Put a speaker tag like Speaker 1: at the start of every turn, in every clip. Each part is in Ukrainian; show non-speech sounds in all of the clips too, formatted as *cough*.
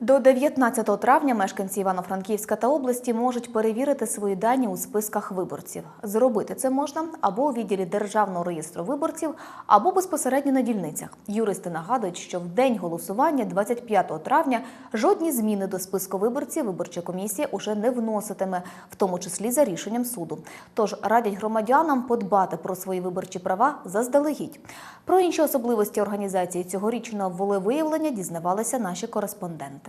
Speaker 1: До 19 травня мешканці Івано-Франківська та області можуть перевірити свої дані у списках виборців. Зробити це можна або у відділі Державного реєстру виборців, або безпосередньо на дільницях. Юристи нагадують, що в день голосування, 25 травня, жодні зміни до списку виборців виборча комісія уже не вноситиме, в тому числі за рішенням суду. Тож радять громадянам подбати про свої виборчі права заздалегідь. Про інші особливості організації цьогорічного волевиявлення дізнавалися наші кореспонденти.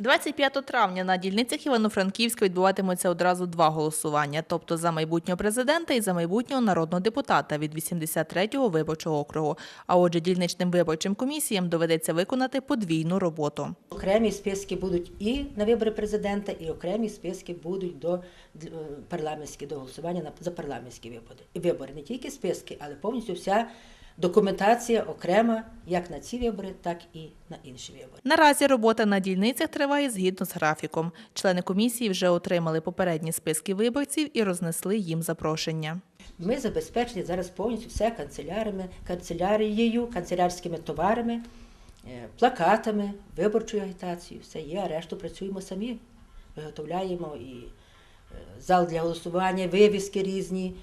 Speaker 2: 25 травня на дільницях Івано-Франківська відбуватимуться одразу два голосування, тобто за майбутнього президента і за майбутнього народного депутата від 83-го виборчого округу. А отже, дільничним виборчим комісіям доведеться виконати подвійну роботу.
Speaker 3: Окремі списки будуть і на вибори президента, і окремі списки будуть до е, парламентські до голосування за парламентські вибори. І вибори не тільки списки, але повністю вся документація окрема як на ці вибори, так і на інші вибори.
Speaker 2: Наразі робота на дільницях триває згідно з графіком. Члени комісії вже отримали попередні списки виборців і рознесли їм запрошення.
Speaker 3: Ми забезпечені зараз повністю все канцелярами, канцелярією, канцелярськими товарами, е, плакатами, виборчою агітацією. Все є, а решту працюємо самі. Виготовляємо і е, зал для голосування, вивіски різні,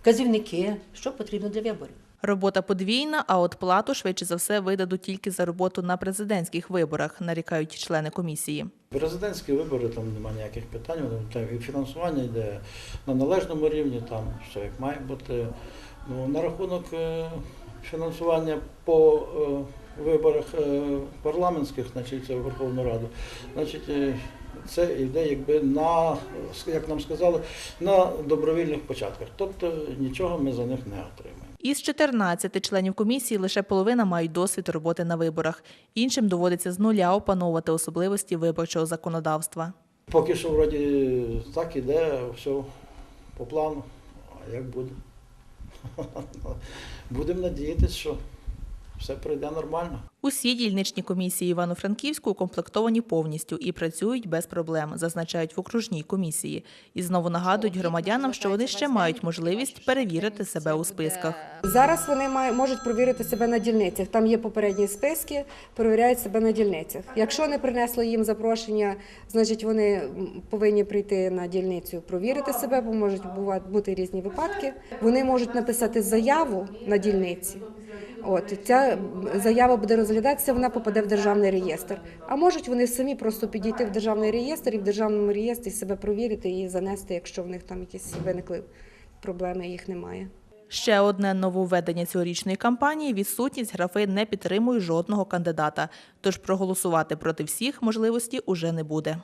Speaker 3: вказівники, що потрібно для виборів.
Speaker 2: Робота подвійна, а от плату швидше за все видадуть тільки за роботу на президентських виборах, нарікають члени комісії.
Speaker 4: Президентські вибори там немає ніяких питань, там і фінансування йде на належному рівні, там все як має бути. Ну, на рахунок е, фінансування по е, виборах е, парламентських, значить, в Верховну Раду, значить, це йде якби на, як нам сказали, на добровільних початках. Тобто нічого ми за них не отримаємо.
Speaker 2: Із 14 членів комісії лише половина мають досвід роботи на виборах. Іншим доводиться з нуля опановувати особливості виборчого законодавства.
Speaker 4: Поки що вроді так іде, все по плану. А як буде? *laughs* Будемо надіятися, що все пройде нормально.
Speaker 2: Усі дільничні комісії Івано-Франківську укомплектовані повністю і працюють без проблем, зазначають в окружній комісії. І знову нагадують громадянам, що вони ще мають можливість перевірити себе у списках.
Speaker 5: Зараз вони мають, можуть провірити себе на дільницях. Там є попередні списки, перевіряють себе на дільницях. Якщо не принесло їм запрошення, значить вони повинні прийти на дільницю, провірити себе, бо можуть бути різні випадки. Вони можуть написати заяву на дільниці. От ця заява буде розглядатися, вона попаде в державний реєстр. А можуть вони самі просто підійти в державний реєстр і в державному реєстрі себе провірити і занести, якщо в них там якісь виникли проблеми, їх немає.
Speaker 2: Ще одне нововведення цьогорічної кампанії – відсутність графи «не підтримую жодного кандидата». Тож проголосувати проти всіх можливості уже не буде.